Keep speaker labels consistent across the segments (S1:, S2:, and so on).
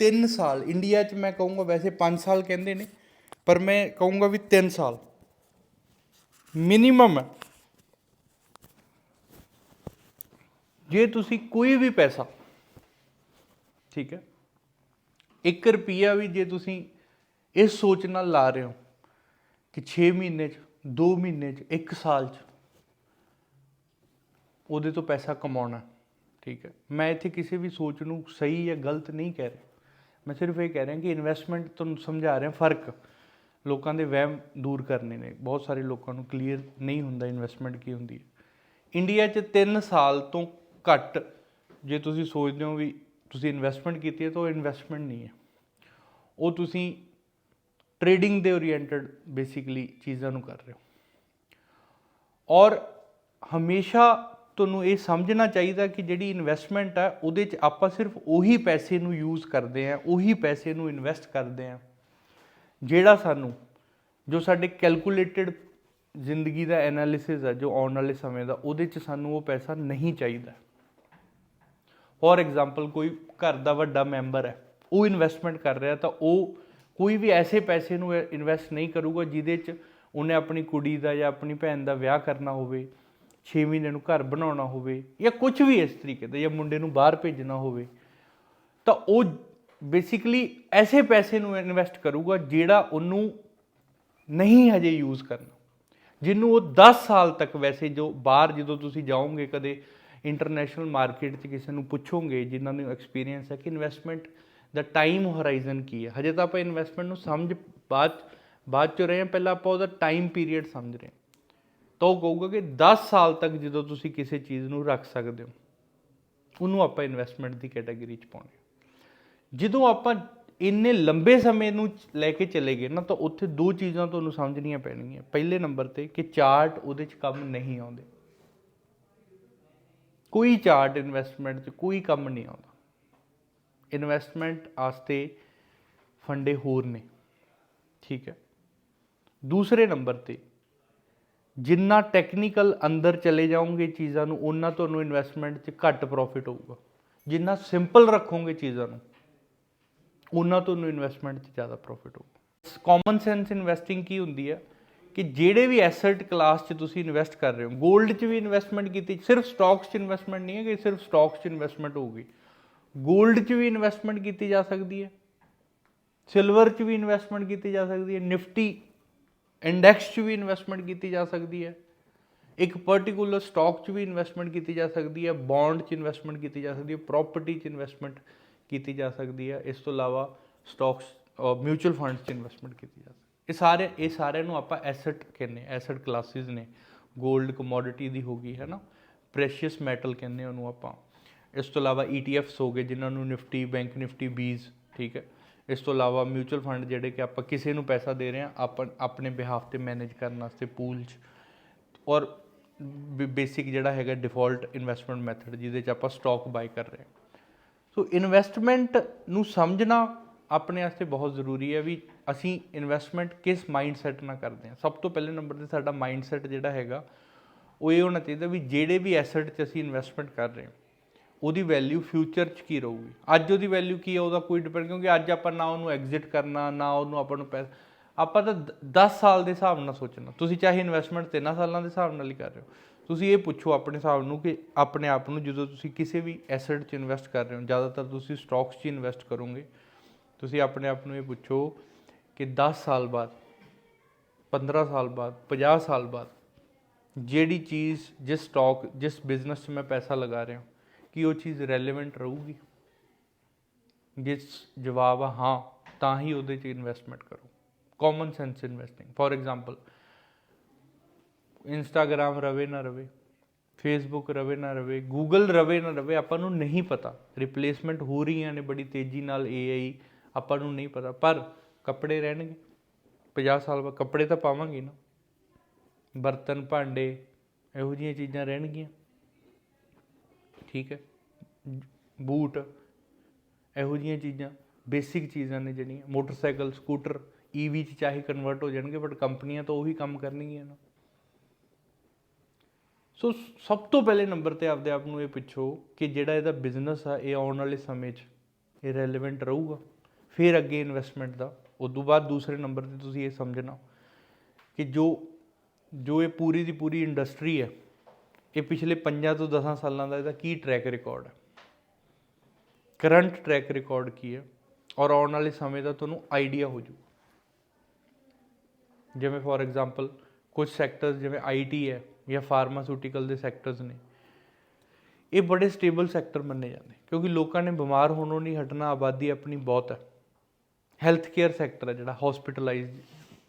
S1: 3 ਸਾਲ ਇੰਡੀਆ 'ਚ ਮੈਂ ਕਹੂੰਗਾ ਵੈਸੇ 5 ਸਾਲ ਕਹਿੰਦੇ ਨੇ, ਪਰ ਮੈਂ ਕਹੂੰਗਾ ਵੀ 3 ਸਾਲ। ਮਿਨੀਮਮ ਹੈ। ਜੇ ਤੁਸੀਂ ਕੋਈ ਵੀ ਪੈਸਾ, ਠੀਕ ਹੈ 1 ਰੁਪਿਆ ਵੀ ਜੇ ਤੁਸੀਂ ਇਸ ਸੋਚ ਨਾਲ ਲਾ ਰਹੇ ਹੋ ਕਿ 6 ਮਹੀਨੇ 'ਚ 2 ਮਹੀਨੇ 'ਚ 1 ਸਾਲ 'ਚ ਉਹਦੇ ਤੋਂ ਪੈਸਾ ਕਮਾਉਣਾ, ਠੀਕ ਹੈ। ਮੈਂ ਇੱਥੇ ਕਿਸੇ ਵੀ ਸੋਚ ਨੂੰ ਸਹੀ ਜਾਂ ਗਲਤ ਨਹੀਂ ਕਹਿ ਰਿਹਾ। ਮੈਂ ਸਿਰਫ ਇਹ ਕਹਿ ਰਿਹਾ ਕਿ ਇਨਵੈਸਟਮੈਂਟ ਤੁਹਾਨੂੰ ਸਮਝਾ ਰਿਹਾ, ਫ਼ਰਕ ਲੋਕਾਂ ਦੇ ਵਹਿਮ ਦੂਰ ਕਰਨੇ ਨੇ। ਬਹੁਤ ਸਾਰੇ ਲੋਕਾਂ ਨੂੰ ਕਲੀਅਰ ਨਹੀਂ ਹੁੰਦਾ ਇਨਵੈਸਟਮੈਂਟ ਕੀ ਹੁੰਦੀ ਹੈ। ਇੰਡੀਆ 'ਚ 3 ਸਾਲ ਤੋਂ ਘੱਟ ਜੇ ਤੁਸੀਂ ਸੋਚਦੇ ਹੋ ਵੀ ਤੁਸੀਂ ਇਨਵੈਸਟਮੈਂਟ ਕੀਤੀ ਹੈ ਤਾਂ ਉਹ ਇਨਵੈਸਟਮੈਂਟ ਨਹੀਂ ਹੈ। ਉਹ ਤੁਸੀਂ ਟ੍ਰੇਡਿੰਗ ਦੇ ਓਰੀਐਂਟਡ ਬੇਸਿਕਲੀ ਚੀਜ਼ਾਂ ਨੂੰ ਕਰ ਰਹੇ ਹੋ। ਔਰ ਹਮੇਸ਼ਾ ਤੁਹਾਨੂੰ ਇਹ ਸਮਝਣਾ ਚਾਹੀਦਾ ਕਿ ਜਿਹੜੀ ਇਨਵੈਸਟਮੈਂਟ ਹੈ ਉਹਦੇ 'ਚ ਆਪਾਂ ਸਿਰਫ ਉਹੀ ਪੈਸੇ ਨੂੰ ਯੂਜ਼ ਕਰਦੇ ਆ, ਉਹੀ ਪੈਸੇ ਨੂੰ ਇਨਵੈਸਟ ਕਰਦੇ ਆ। ਜਿਹੜਾ ਸਾਨੂੰ, ਜੋ ਸਾਡੇ ਕੈਲਕੂਲੇਟਡ ਜ਼ਿੰਦਗੀ ਦਾ ਐਨਾਲਿਸਿਸ ਹੈ ਜੋ ਆਉਣ ਵਾਲੇ ਸਮੇਂ ਦਾ, ਉਹਦੇ 'ਚ ਸਾਨੂੰ ਉਹ ਪੈਸਾ ਨਹੀਂ ਚਾਹੀਦਾ। ਫੋਰ ਐਗਜ਼ਾਮਪਲ ਕੋਈ ਘਰ ਦਾ ਵੱਡਾ ਮੈਂਬਰ ਹੈ, ਉਹ ਇਨਵੈਸਟਮੈਂਟ ਕਰ ਰਿਹਾ ਤਾਂ ਉਹ ਕੋਈ ਵੀ ਐਸੇ ਪੈਸੇ ਨੂੰ ਇਨਵੈਸਟ ਨਹੀਂ ਕਰੂਗਾ ਜਿਹਦੇ 'ਚ ਉਹਨੇ ਆਪਣੀ ਕੁੜੀ ਦਾ ਜਾਂ ਆਪਣੀ ਭੈਣ ਦਾ ਵਿਆਹ ਕਰਨਾ ਹੋਵੇ 6 ਮਹੀਨੇ ਨੂੰ ਘਰ ਬਣਾਉਣਾ ਹੋਵੇ ਜਾਂ ਕੁਝ ਵੀ ਇਸ ਤਰੀਕੇ ਦਾ ਜਾਂ ਮੁੰਡੇ ਨੂੰ ਬਾਹਰ ਭੇਜਣਾ ਹੋਵੇ, ਤਾਂ ਉਹ ਬੇਸਿਕਲੀ ਐਸੇ ਪੈਸੇ ਨੂੰ ਇਨਵੈਸਟ ਕਰੂਗਾ ਜਿਹੜਾ ਉਹਨੂੰ ਨਹੀਂ ਹਜੇ ਯੂਜ਼ ਕਰਨਾ। ਜਿਹਨੂੰ ਉਹ 10 ਸਾਲ ਤੱਕ ਵੈਸੇ ਜੋ ਬਾਹਰ ਜਦੋਂ ਤੁਸੀਂ ਜਾਓਗੇ ਕਦੇ ਇੰਟਰਨੈਸ਼ਨਲ ਮਾਰਕੀਟ 'ਚ ਕਿਸੇ ਨੂੰ ਪੁੱਛੋਗੇ ਜਿਨ੍ਹਾਂ ਨੂੰ ਐਕਸਪੀਰੀਅੰਸ ਹੈ ਕਿ ਇਨਵੈਸਟਮੈਂਟ ਦਾ ਟਾਈਮ ਹੋਰਾਈਜ਼ਨ ਕੀ ਹੈ। ਹਜੇ ਤਾਂ ਆਪਾਂ ਇਨਵੈਸਟਮੈਂਟ ਨੂੰ ਸਮਝ ਬਾਅਦ ਬਾਅਦ ਚ ਰਹੇ ਹਾਂ, ਪਹਿਲਾਂ ਆਪਾਂ ਉਹਦਾ ਟਾਈਮ ਪੀਰੀਅਡ ਸਮਝ ਰਹੇ ਹਾਂ। ਤਾਂ ਉਹ ਕਹੂਗਾ ਕਿ 10 ਸਾਲ ਤੱਕ ਜਦੋਂ ਤੁਸੀਂ ਕਿਸੇ ਚੀਜ਼ ਨੂੰ ਰੱਖ ਸਕਦੇ ਹੋ, ਉਹਨੂੰ ਆਪਾਂ ਇਨਵੈਸਟਮੈਂਟ ਦੀ ਕੈਟਾਗਰੀ 'ਚ ਪਾਉਂਦੇ ਜਦੋਂ ਆਪਾਂ ਇੰਨੇ ਲੰਬੇ ਸਮੇਂ ਨੂੰ ਲੈ ਕੇ ਚਲੇ ਗਏ ਨਾ, ਤਾਂ ਉੱਥੇ ਦੋ ਚੀਜ਼ਾਂ ਤੁਹਾਨੂੰ ਸਮਝਣੀਆਂ ਪੈਣਗੀਆਂ। ਪਹਿਲੇ ਨੰਬਰ ਤੇ ਕਿ ਚਾਰਟ ਉਹਦੇ 'ਚ ਕੰਮ ਨਹੀਂ ਆਉਂਦੇ। ਕੋਈ ਚਾਰਟ ਇਨਵੈਸਟਮੈਂਟ 'ਚ ਕੋਈ ਕੰਮ ਨਹੀਂ ਆਉਂਦਾ। ਇਨਵੈਸਟਮੈਂਟ ਵਾਸਤੇ ਫੰਡੇ ਹੋਰ ਨੇ। ਠੀਕ ਹੈ। ਦੂਸਰੇ ਨੰਬਰ ਤੇ ਜਿੰਨਾ ਟੈਕਨੀਕਲ ਅੰਦਰ ਚਲੇ ਜਾਓਗੇ ਚੀਜ਼ਾਂ ਨੂੰ, ਉਹਨਾਂ ਤੁਹਾਨੂੰ ਇਨਵੈਸਟਮੈਂਟ 'ਚ ਘੱਟ ਪ੍ਰੋਫਿਟ ਹੋਊਗਾ। ਜਿੰਨਾ ਸਿੰਪਲ ਰੱਖੋਗੇ ਚੀਜ਼ਾਂ ਨੂੰ, ਉਹਨਾਂ ਤੁਹਾਨੂੰ ਇਨਵੈਸਟਮੈਂਟ 'ਚ ਜ਼ਿਆਦਾ ਪ੍ਰੋਫਿਟ ਹੋਊਗਾ। ਕਾਮਨ ਸੈਂਸ ਇਨਵੈਸਟਿੰਗ ਕੀ ਹੁੰਦੀ ਹੈ? ਕਿ ਜਿਹੜੇ ਵੀ ਐਸੈਟ ਕਲਾਸ 'ਚ ਤੁਸੀਂ ਇਨਵੈਸਟ ਕਰ ਰਹੇ ਹੋ 골ਡ 'ਚ ਵੀ ਇਨਵੈਸਟਮੈਂਟ ਕੀਤੀ, ਸਿਰਫ ਸਟਾਕਸ 'ਚ ਇਨਵੈਸਟਮੈਂਟ ਨਹੀਂ ਹੈ ਕਿ ਸਿਰਫ ਸਟਾਕਸ 'ਚ ਇਨਵੈਸਟਮੈਂਟ ਹੋਊਗੀ। 골ਡ 'ਚ ਵੀ ਇਨਵੈਸਟਮੈਂਟ ਕੀਤੀ ਜਾ ਸਕਦੀ ਹੈ ਸਿਲਵਰ 'ਚ ਵੀ ਇਨਵੈਸਟਮੈਂਟ ਕੀਤੀ ਜਾ ਸਕਦੀ ਹੈ ਨਿਫਟੀ ਇੰਡੈਕਸ 'ਚ ਵੀ ਇਨਵੈਸਟਮੈਂਟ ਕੀਤੀ ਜਾ ਸਕਦੀ ਹੈ। ਇੱਕ ਪਾਰਟਿਕੂਲਰ ਸਟਾਕ 'ਚ ਵੀ ਇਨਵੈਸਟਮੈਂਟ ਕੀਤੀ ਜਾ ਸਕਦੀ ਹੈ ਬੌਂਡ 'ਚ ਇਨਵੈਸਟਮੈਂਟ ਕੀਤੀ ਜਾ ਸਕਦੀ ਹੈ ਪ੍ਰਾਪਰਟੀ 'ਚ ਇਨਵੈਸਟਮੈਂਟ ਕੀਤੀ ਜਾ ਸਕਦੀ ਹੈ। ਇਸ ਤੋਂ ਇਲਾਵਾ ਸਟਾਕਸ ਮਿਊਚੁਅਲ ਫੰਡਸ 'ਚ ਇਨਵੈਸਟਮੈਂਟ ਕੀਤੀ ਜਾ ਸਕਦੀ ਹੈ। ਇਹ ਸਾਰੇ, ਇਹ ਸਾਰਿਆਂ ਨੂੰ ਆਪਾਂ ਐਸੈਟ ਕਹਿੰਦੇ ਐਸੈਟ ਕਲਾਸਿਸ ਨੇ। 골ਡ ਕਮੋਡਿਟੀ ਦੀ ਹੋ ਗਈ, ਹੈ ਨਾ? ਪ੍ਰੈਸ਼ੀਅਸ ਮੈਟਲ ਕਹਿੰਦੇ ਉਹਨੂੰ ਆਪਾਂ। ਇਸ ਤੋਂ ਇਲਾਵਾ ETFs ਹੋ ਗਏ, ਜਿਨ੍ਹਾਂ ਨੂੰ ਨਿਫਟੀ ਬੈਂਕ ਨਿਫਟੀ, ਬੀਜ਼, ਠੀਕ ਹੈ? ਇਸ ਤੋਂ ਇਲਾਵਾ ਮਿਊਚੁਅਲ ਫੰਡ ਜਿਹੜੇ ਕਿ ਆਪਾਂ ਕਿਸੇ ਨੂੰ ਪੈਸਾ ਦੇ ਰਹੇ ਹਾਂ, ਆਪਾਂ ਆਪਣੇ ਬਿਹਾਫ ਤੇ ਮੈਨੇਜ ਕਰਨ ਵਾਸਤੇ ਪੂਲ 'ਚ। ਔਰ ਬੇਸਿਕ ਜਿਹੜਾ ਹੈਗਾ ਡਿਫਾਲਟ ਇਨਵੈਸਟਮੈਂਟ ਮੈਥਡ ਜਿਹਦੇ 'ਚ ਆਪਾਂ ਸਟਾਕ ਬਾਈ ਕਰ ਰਹੇ ਹਾਂ। ਸੋ ਇਨਵੈਸਟਮੈਂਟ ਨੂੰ ਸਮਝਣਾ ਆਪਣੇ ਵਾਸਤੇ ਬਹੁਤ ਜ਼ਰੂਰੀ ਹੈ ਵੀ ਅਸੀਂ ਇਨਵੈਸਟਮੈਂਟ ਕਿਸ ਮਾਈਂਡਸੈਟ ਨਾਲ ਕਰਦੇ ਹਾਂ। ਸਭ ਤੋਂ ਪਹਿਲੇ ਨੰਬਰ ਤੇ ਸਾਡਾ ਮਾਈਂਡਸੈਟ ਜਿਹੜਾ ਹੈਗਾ, ਉਹ ਇਹ ਹੋਣਾ ਚਾਹੀਦਾ ਵੀ ਜਿਹੜੇ ਵੀ ਐਸੈਟ 'ਚ ਅਸੀਂ ਇਨਵੈਸਟਮੈਂਟ ਕਰ ਰਹੇ ਹਾਂ ਉਹਦੀ ਵੈਲਿਊ ਫਿਊਚਰ 'ਚ ਕੀ ਰਹੂਗੀ? ਅੱਜ ਉਹਦੀ ਵੈਲਿਊ ਕੀ ਹੈ, ਉਹਦਾ ਕੋਈ ਡਿਪੈਂਡ ਕਿਉਂਕਿ ਅੱਜ ਆਪਾਂ ਨਾ ਉਹਨੂੰ ਐਗਜ਼ਿਟ ਕਰਨਾ, ਨਾ ਉਹਨੂੰ ਆਪਾਂ ਨੂੰ ਪੈਸਾ, ਆਪਾਂ ਤਾਂ 10 ਸਾਲ ਦੇ ਹਿਸਾਬ ਨਾਲ ਸੋਚਣਾ। ਤੁਸੀਂ ਚਾਹੇ ਇਨਵੈਸਟਮੈਂਟ 3 ਸਾਲਾਂ ਦੇ ਹਿਸਾਬ ਨਾਲ ਹੀ ਕਰ ਰਹੇ ਹੋ। ਤੁਸੀਂ ਇਹ ਪੁੱਛੋ ਆਪਣੇ ਹਿਸਾਬ ਨੂੰ ਕਿ ਆਪਣੇ ਆਪ ਨੂੰ ਜਦੋਂ ਤੁਸੀਂ ਕਿਸੇ ਵੀ ਐਸੈਟ 'ਚ ਇਨਵੈਸਟ ਕਰ ਰਹੇ ਹੋ, ਜ਼ਿਆਦਾਤਰ ਤੁਸੀਂ ਸਟਾਕਸ 'ਚ ਇਨਵੈਸਟ ਕਰੋਗੇ। ਤੁਸੀਂ ਆਪਣੇ ਆਪ ਨੂੰ ਇਹ ਪੁੱਛੋ ਕਿ 10 ਸਾਲ ਬਾਅਦ 15 ਸਾਲ ਬਾਅਦ 50 ਸਾਲ ਬਾਅਦ, ਜਿਹੜੀ ਚੀਜ਼, ਜਿਸ ਸਟਾਕ ਜਿਸ ਬਿਜ਼ਨਸ 'ਚ ਮੈਂ ਪੈਸਾ ਲਗਾ ਰਿਹਾ ਕੀ ਉਹ ਚੀਜ਼ ਰੈਲੇਵੈਂਟ ਰਹੂਗੀ? ਜਿਸ ਜਵਾਬ ਹਾਂ, ਤਾਂ ਹੀ ਉਹਦੇ 'ਚ ਇਨਵੈਸਟਮੈਂਟ ਕਰੋ। Common sense investing for example Instagram ਰਵੇ ਨਾ ਰਵੇ ਫੇਸਬੁੱਕ ਰਵੇ ਨਾ ਰਵੇ ਗੂਗਲ ਰਵੇ ਨਾ ਰਵੇ, ਆਪਾਂ ਨੂੰ ਨਹੀਂ ਪਤਾ। ਰਿਪਲੇਸਮੈਂਟ ਹੋ ਰਹੀਆਂ ਨੇ ਬੜੀ ਤੇਜ਼ੀ ਨਾਲ AI ਆਪਾਂ ਨੂੰ ਨਹੀਂ ਪਤਾ। ਪਰ ਕੱਪੜੇ ਰਹਿਣਗੇ। 50 ਸਾਲ ਬਾਅਦ ਕੱਪੜੇ ਤਾਂ ਪਾਵਾਂਗੇ ਨਾ। ਬਰਤਨ ਭਾਂਡੇ, ਇਹੋ ਜਿਹੀਆਂ ਚੀਜ਼ਾਂ ਰਹਿਣਗੀਆਂ। ਠੀਕ ਹੈ? ਬੂਟ, ਇਹੋ ਜਿਹੀਆਂ ਚੀਜ਼ਾਂ, ਬੇਸਿਕ ਚੀਜ਼ਾਂ ਨੇ ਜਿਹੜੀਆਂ। ਮੋਟਰਸਾਈਕਲ, ਸਕੂਟਰ ਈਵੀ ਚ ਚਾਹੇ ਕਨਵਰਟ ਹੋ ਜਾਣਗੇ ਬਟ ਕੰਪਨੀਆਂ ਤਾਂ ਉਹੀ ਕੰਮ ਕਰਨਗੀਆਂ ਨਾ। ਸੋ ਸਭ ਤੋਂ ਪਹਿਲੇ ਨੰਬਰ ਤੇ ਆਪਦੇ ਆਪ ਨੂੰ ਇਹ ਪੁੱਛੋ ਕਿ ਜਿਹੜਾ ਇਹਦਾ ਬਿਜ਼ਨਸ ਆ, ਇਹ ਆਉਣ ਵਾਲੇ ਸਮੇਂ 'ਚ ਇਹ ਰੈਲੇਵੈਂਟ ਰਹੂਗਾ? ਫਿਰ ਅੱਗੇ ਇਨਵੈਸਟਮੈਂਟ ਦਾ। ਉਸ ਤੋਂ ਬਾਅਦ ਦੂਸਰੇ ਨੰਬਰ ਤੇ ਤੁਸੀਂ ਇਹ ਸਮਝਣਾ ਕਿ ਜੋ ਜੋ ਇਹ ਪੂਰੀ ਦੀ ਪੂਰੀ ਇੰਡਸਟਰੀ ਹੈ ਇਹ ਪਿਛਲੇ 5 ਤੋਂ 10 ਸਾਲਾਂ ਦਾ ਇਹਦਾ ਕੀ ਟਰੈਕ ਰਿਕਾਰਡ ਹੈ? ਕਰੰਟ ਟਰੈਕ ਰਿਕਾਰਡ ਕੀ ਹੈ? ਔਰ ਆਉਣ ਵਾਲੇ ਸਮੇਂ ਦਾ ਤੁਹਾਨੂੰ ਆਈਡੀਆ ਹੋ ਜੂ ਜਿਵੇਂ ਫੋਰ ਐਗਜ਼ਾਮਪਲ ਕੁਝ ਸੈਕਟਰਸ ਜਿਵੇਂ ਆਈਟੀ ਹੈ ਜਾਂ ਫਾਰਮਾਸਿਊਟੀਕਲ ਦੇ ਸੈਕਟਰਸ ਨੇ, ਇਹ ਬੜੇ ਸਟੇਬਲ ਸੈਕਟਰ ਮੰਨੇ ਜਾਂਦੇ। ਕਿਉਂਕਿ ਲੋਕਾਂ ਨੇ ਬਿਮਾਰ ਹੋਣੋਂ ਨਹੀਂ ਹਟਣਾ, ਆਬਾਦੀ ਆਪਣੀ ਬਹੁਤ ਹੈ। ਹੈਲਥ ਕੇਅਰ ਸੈਕਟਰ ਹੈ ਜਿਹੜਾ ਹਸਪੀਟਲਾਈਜ਼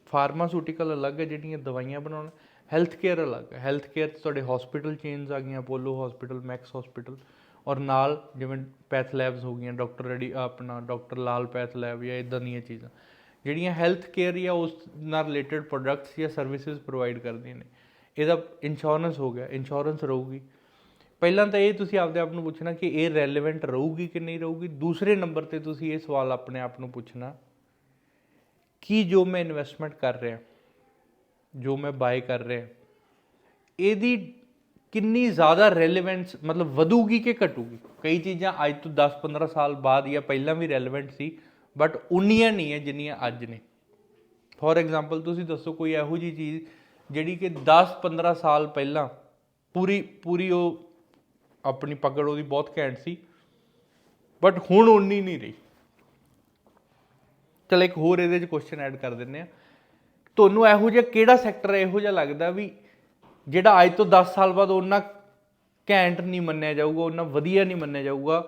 S1: ਫਾਰਮਾਸਿਊਟੀਕਲ ਅਲੱਗ ਹੈ ਜਿਹੜੀਆਂ ਦਵਾਈਆਂ ਬਣਾਉਣ। ਹੈਲਥ ਕੇਅਰ ਅਲੱਗ ਹੈ। ਹੈਲਥ ਕੇਅਰ 'ਚ ਤੁਹਾਡੇ ਹਸਪੀਟਲ ਚੇਨਸ ਆ ਗਈਆਂ ਅਪੋਲੋ ਹਸਪੀਟਲ ਮੈਕਸ ਹਸਪੀਟਲ ਔਰ ਨਾਲ ਜਿਵੇਂ ਪੈਥ ਲੈਬਸ ਹੋ ਗਈਆਂ ਡਾਕਟਰ ਰੈਡੀ ਆਪਣਾ ਡਾਕਟਰ ਲਾਲ ਪੈਥ ਲੈਬ ਜਾਂ ਇਦਾਂ ਦੀਆਂ ਚੀਜ਼ਾਂ। ਜਿਹੜੀਆਂ ਹੈਲਥ ਕੇਅਰ ਜਾਂ ਉਸ ਨਾਲ ਰਿਲੇਟਡ ਪ੍ਰੋਡਕਟਸ ਜਾਂ ਸਰਵਿਸਿਜ਼ ਪ੍ਰੋਵਾਈਡ ਕਰਦੀਆਂ ਨੇ। ਇਹਦਾ ਇੰਸ਼ੋਰੈਂਸ ਹੋ ਗਿਆ ਇੰਸ਼ੋਰੈਂਸ ਰਹੂਗੀ। ਪਹਿਲਾਂ ਤਾਂ ਇਹ ਤੁਸੀਂ ਆਪਦੇ ਆਪ ਨੂੰ ਪੁੱਛਣਾ ਕਿ ਇਹ ਰੈਲੇਵੈਂਟ ਰਹੂਗੀ ਕਿ ਨਹੀਂ ਰਹੂਗੀ। ਦੂਸਰੇ ਨੰਬਰ ਤੇ ਤੁਸੀਂ ਇਹ ਸਵਾਲ ਆਪਣੇ ਆਪ ਨੂੰ ਪੁੱਛਣਾ ਕਿ ਜੋ ਮੈਂ ਇਨਵੈਸਟਮੈਂਟ ਕਰ ਰਿਹਾ ਜੋ ਮੈਂ ਬਾਏ ਕਰ ਰਿਹਾ ਇਹਦੀ ਕਿੰਨੀ ਜ਼ਿਆਦਾ ਰੈਲੇਵੈਂਸ ਮਤਲਬ ਵਧੂਗੀ ਕਿ ਘਟੂਗੀ? ਕਈ ਚੀਜ਼ਾਂ ਅੱਜ ਤੋਂ 10-15 ਸਾਲ ਬਾਅਦ ਜਾਂ ਪਹਿਲਾਂ ਵੀ ਰੈਲੇਵੈਂਟ ਸੀ ਬਟ ਉਨੀਆਂ ਨਹੀਂ ਹੈ ਜਿੰਨੀਆਂ ਅੱਜ ਨੇ। ਫੋਰ ਐਗਜ਼ਾਮਪਲ ਤੁਸੀਂ ਦੱਸੋ ਕੋਈ ਇਹੋ ਜੀ ਚੀਜ਼ ਜਿਹੜੀ ਕਿ 10-15 ਸਾਲ ਪਹਿਲਾਂ ਪੂਰੀ ਪੂਰੀ ਉਹ ਆਪਣੀ ਪਕੜ ਉਹਦੀ ਬਹੁਤ ਘੈਂਟ ਸੀ ਬਟ ਹੁਣ ਉਨੀ ਨਹੀਂ ਰਹੀ। ਚਲ ਇੱਕ ਹੋਰ ਇਹਦੇ 'ਚ ਕੁਐਸਚਨ ਐਡ ਕਰ ਦਿੰਨੇ ਆ ਤੁਹਾਨੂੰ ਇਹੋ ਜਿਹਾ ਕਿਹੜਾ ਸੈਕਟਰ ਇਹੋ ਜਿਹਾ ਲੱਗਦਾ ਵੀ ਜਿਹੜਾ ਅੱਜ ਤੋਂ 10 ਸਾਲ ਬਾਅਦ ਉਹਨਾਂ ਘੈਂਟ ਨਹੀਂ ਮੰਨਿਆ ਜਾਊਗਾ, ਉਹਨਾਂ ਵਧੀਆ ਨਹੀਂ ਮੰਨਿਆ ਜਾਊਗਾ,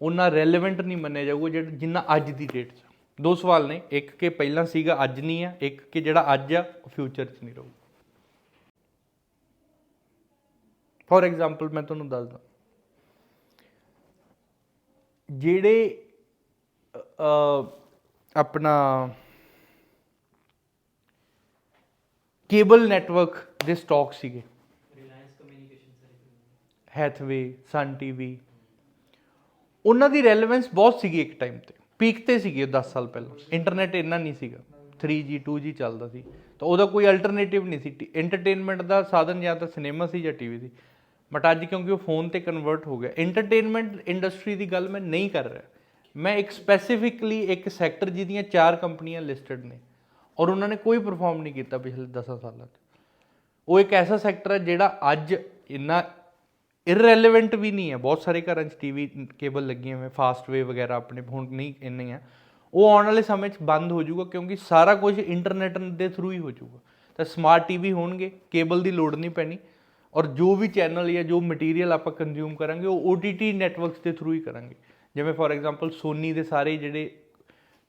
S1: ਉਹਨਾਂ ਰੈਲੇਵੈਂਟ ਨਹੀਂ ਮੰਨਿਆ ਜਾਊਗਾ ਜਿਹੜਾ ਜਿੰਨਾ ਅੱਜ ਦੀ ਡੇਟ 'ਚ। ਦੋ ਸਵਾਲ ਨੇ, ਇੱਕ ਕਿ ਪਹਿਲਾਂ ਸੀਗਾ, ਅੱਜ ਨਹੀਂ ਆ, ਇੱਕ ਕਿ ਜਿਹੜਾ ਅੱਜ ਆ, ਉਹ ਫਿਊਚਰ 'ਚ ਨਹੀਂ ਰਹੂ ਫੋਰ ਐਗਜ਼ਾਮਪਲ ਮੈਂ ਤੁਹਾਨੂੰ ਦੱਸਦਾ। ਜਿਹੜੇ ਆਪਣਾ ਕੇਬਲ ਨੈਟਵਰਕ ਦੇ ਸਟਾਕ ਸੀਗੇ।
S2: Reliance communication sir
S1: Hathway Sun TV ਉਹਨਾਂ ਦੀ ਰੈਲੇਵੈਂਸ ਬਹੁਤ ਸੀਗੀ ਇੱਕ ਟਾਈਮ ਤੇ। ਪੀਕ ਤੇ ਸੀਗੀ ਉਹ 10 ਸਾਲ ਪਹਿਲਾਂ। ਇੰਟਰਨੈਟ ਇੰਨਾ ਨਹੀਂ ਸੀਗਾ। 3G 2G ਚੱਲਦਾ ਸੀ। ਤਾਂ ਉਹਦਾ ਕੋਈ ਅਲਟਰਨੇਟਿਵ ਨਹੀਂ ਸੀ। ਐਂਟਰਟੇਨਮੈਂਟ ਦਾ ਸਾਧਨ ਜਾਂ ਤਾਂ ਸਿਨੇਮਾ ਸੀ ਜਾਂ ਟੀਵੀ ਸੀ। ਬਟ ਅੱਜ ਕਿਉਂਕਿ ਉਹ ਫੋਨ ਤੇ ਕਨਵਰਟ ਹੋ ਗਿਆ। ਐਂਟਰਟੇਨਮੈਂਟ ਇੰਡਸਟਰੀ ਦੀ ਗੱਲ ਮੈਂ ਨਹੀਂ ਕਰ ਰਿਹਾ। ਮੈਂ ਇੱਕ ਸਪੈਸੀਫਿਕਲੀ ਇੱਕ ਸੈਕਟਰ ਜਿਹਦੀਆਂ ਚਾਰ ਕੰਪਨੀਆਂ ਲਿਸਟਡ ਨੇ। ਔਰ ਉਹਨਾਂ ਨੇ ਕੋਈ ਪਰਫਾਰਮ ਨਹੀਂ ਕੀਤਾ ਪਿਛਲੇ 10 ਸਾਲਾਂ 'ਚ। ਉਹ ਇੱਕ ਐਸਾ ਸੈਕਟਰ ਹੈ ਜਿਹੜਾ ਅੱਜ ਇੰਨਾ ਇਰਰੈਲੇਵੈਂਟ ਵੀ ਨਹੀਂ ਹੈ। ਬਹੁਤ ਸਾਰੇ ਘਰਾਂ 'ਚ ਟੀਵੀ ਕੇਬਲ ਲੱਗੀਆਂ ਹੋਏ ਫਾਸਟ ਵੇ ਵਗੈਰਾ ਆਪਣੇ ਹੁਣ ਨਹੀਂ ਇੰਨੇ ਆ। ਉਹ ਆਉਣ ਵਾਲੇ ਸਮੇਂ 'ਚ ਬੰਦ ਹੋ ਜਾਊਗਾ ਕਿਉਂਕਿ ਸਾਰਾ ਕੁਝ ਇੰਟਰਨੈਟ ਦੇ ਥਰੂ ਹੀ ਹੋ ਜਾਊਗਾ। ਤਾਂ ਸਮਾਰਟ ਟੀਵੀ ਹੋਣਗੇ ਕੇਬਲ ਦੀ ਲੋੜ ਨਹੀਂ ਪੈਣੀ ਔਰ ਜੋ ਵੀ ਚੈਨਲ ਜਾਂ ਜੋ ਮਟੀਰੀਅਲ ਆਪਾਂ ਕੰਜ਼ਿਊਮ ਕਰਾਂਗੇ, ਉਹ OTT ਨੈਟਵਰਕਸ ਦੇ ਥਰੂ ਹੀ ਕਰਾਂਗੇ। ਜਿਵੇਂ ਫੋਰ ਐਗਜ਼ਾਮਪਲ ਸੋਨੀ ਦੇ ਸਾਰੇ ਜਿਹੜੇ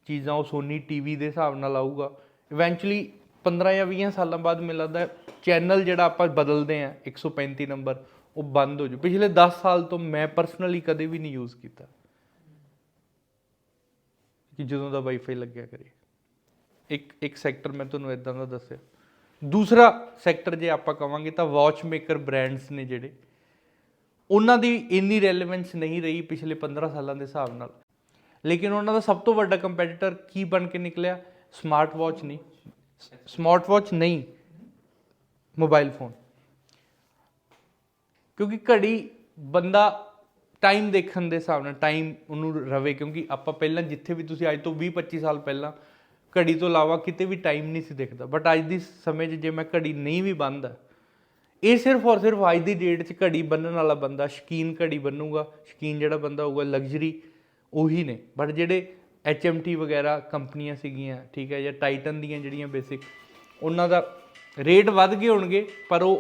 S1: ਚੀਜ਼ਾਂ ਉਹ ਸੋਨੀ ਟੀਵੀ ਦੇ ਹਿਸਾਬ ਨਾਲ ਆਊਗਾ। ਇਵੈਂਚੁਅਲੀ 15 ਜਾਂ 20 ਸਾਲਾਂ ਬਾਅਦ ਮੈਨੂੰ ਲੱਗਦਾ ਚੈਨਲ ਜਿਹੜਾ ਆਪਾਂ ਬਦਲਦੇ ਆ 135 ਨੰਬਰ ਉਹ ਬੰਦ ਹੋ ਜੂ ਪਿਛਲੇ 10 ਸਾਲ ਤੋਂ ਮੈਂ ਪਰਸਨਲੀ ਕਦੇ ਵੀ ਨਹੀਂ ਯੂਜ਼ ਕੀਤਾ। ਕਿ ਜਦੋਂ ਦਾ ਵਾਈਫਾਈ ਲੱਗਿਆ ਕਰੇ। ਇੱਕ ਇੱਕ ਸੈਕਟਰ ਮੈਂ ਤੁਹਾਨੂੰ ਇਦਾਂ ਦਾ ਦੱਸਿਆ। ਦੂਸਰਾ ਸੈਕਟਰ ਜੇ ਆਪਾਂ ਕਵਾਂਗੇ ਤਾਂ ਵਾਚ ਮੇਕਰ ਬ੍ਰਾਂਡਸ ਨੇ ਜਿਹੜੇ, ਉਹਨਾਂ ਦੀ ਇੰਨੀ ਰੈਲੇਵੈਂਸ ਨਹੀਂ ਰਹੀ ਪਿਛਲੇ 15 ਸਾਲਾਂ ਦੇ ਹਿਸਾਬ ਨਾਲ। ਲੇਕਿਨ ਉਹਨਾਂ ਦਾ ਸਭ ਤੋਂ ਵੱਡਾ ਕੰਪੈਟੀਟਰ ਕੀ ਬਣ ਕੇ ਨਿਕਲਿਆ? ਸਮਾਰਟ ਵਾਚ ਨਹੀਂ ਸਮਾਰਟ ਵਾਚ ਨਹੀਂ ਮੋਬਾਈਲ ਫੋਨ ਕਿਉਂਕਿ ਘੜੀ ਬੰਦਾ ਟਾਈਮ ਦੇਖਣ ਦੇ ਹਿਸਾਬ ਨਾਲ ਟਾਈਮ ਉਹਨੂੰ ਰਵੇ, ਕਿਉਂਕਿ ਆਪਾਂ ਪਹਿਲਾਂ ਜਿੱਥੇ ਵੀ ਤੁਸੀਂ ਅੱਜ ਤੋਂ 20 25 ਸਾਲ ਪਹਿਲਾਂ ਘੜੀ ਤੋਂ ਇਲਾਵਾ ਕਿਤੇ ਵੀ ਟਾਈਮ ਨਹੀਂ ਸੀ ਦੇਖਦਾ। ਬਟ ਅੱਜ ਦੀ ਸਮੇਂ 'ਚ ਜੇ ਮੈਂ ਘੜੀ ਨਹੀਂ ਵੀ ਬੰਨਦਾ ਇਹ ਸਿਰਫ ਔਰ ਸਿਰਫ ਅੱਜ ਦੀ ਡੇਟ 'ਚ ਘੜੀ ਬੰਨਣ ਵਾਲਾ ਬੰਦਾ ਸ਼ਕੀਨ ਘੜੀ ਬੰਨੂਗਾ। ਸ਼ਕੀਨ ਜਿਹੜਾ ਬੰਦਾ ਹੋਊਗਾ ਲਗਜ਼ਰੀ ਉਹੀ ਨੇ। ਬਟ ਜਿਹੜੇ HMT ਵਗੈਰਾ ਕੰਪਨੀਆਂ ਸੀਗੀਆਂ, ਠੀਕ ਹੈ, ਜਾਂ ਟਾਈਟਨ ਦੀਆਂ ਜਿਹੜੀਆਂ ਬੇਸਿਕ ਉਹਨਾਂ ਦਾ ਰੇਟ ਵੱਧ ਗਏ ਹੋਣਗੇ, ਪਰ ਉਹ